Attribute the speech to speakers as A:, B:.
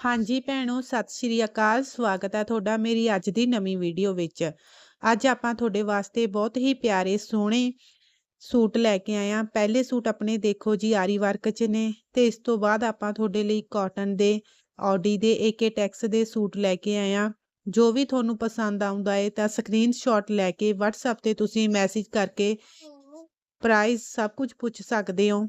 A: ਹਾਂਜੀ ਭੈਣੋ ਸਤਿ ਸ਼੍ਰੀ ਅਕਾਲ ਸਵਾਗਤ ਹੈ ਤੁਹਾਡਾ ਮੇਰੀ ਅੱਜ ਦੀ ਨਵੀਂ ਵੀਡੀਓ ਵਿੱਚ। ਅੱਜ ਆਪਾਂ ਤੁਹਾਡੇ ਵਾਸਤੇ ਬਹੁਤ ਹੀ ਪਿਆਰੇ ਸੋਹਣੇ ਸੂਟ ਲੈ ਕੇ ਆਏ ਆ ਪਹਿਲੇ ਸੂਟ ਆਪਣੇ ਦੇਖੋ ਜੀ ਆਰੀ ਵਰਕ 'ਚ ਨੇ ਤੇ ਇਸ ਤੋਂ ਬਾਅਦ ਆਪਾਂ ਤੁਹਾਡੇ ਲਈ ਕਾਟਨ ਦੇ ਆਡੀ ਦੇ ਏਕੇ ਟੈਕਸ ਦੇ ਸੂਟ ਲੈ ਕੇ ਆਏ ਆ ਜੋ ਵੀ ਤੁਹਾਨੂੰ ਪਸੰਦ ਆਉਂਦਾ ਹੈ ਤਾਂ ਸਕਰੀਨਸ਼ਾਟ ਲੈ ਕੇ WhatsApp ਤੇ ਤੁਸੀਂ ਮੈਸੇਜ ਕਰਕੇ ਪ੍ਰਾਈਸ ਸਭ ਕੁਝ ਪੁੱਛ ਸਕਦੇ ਹੋ।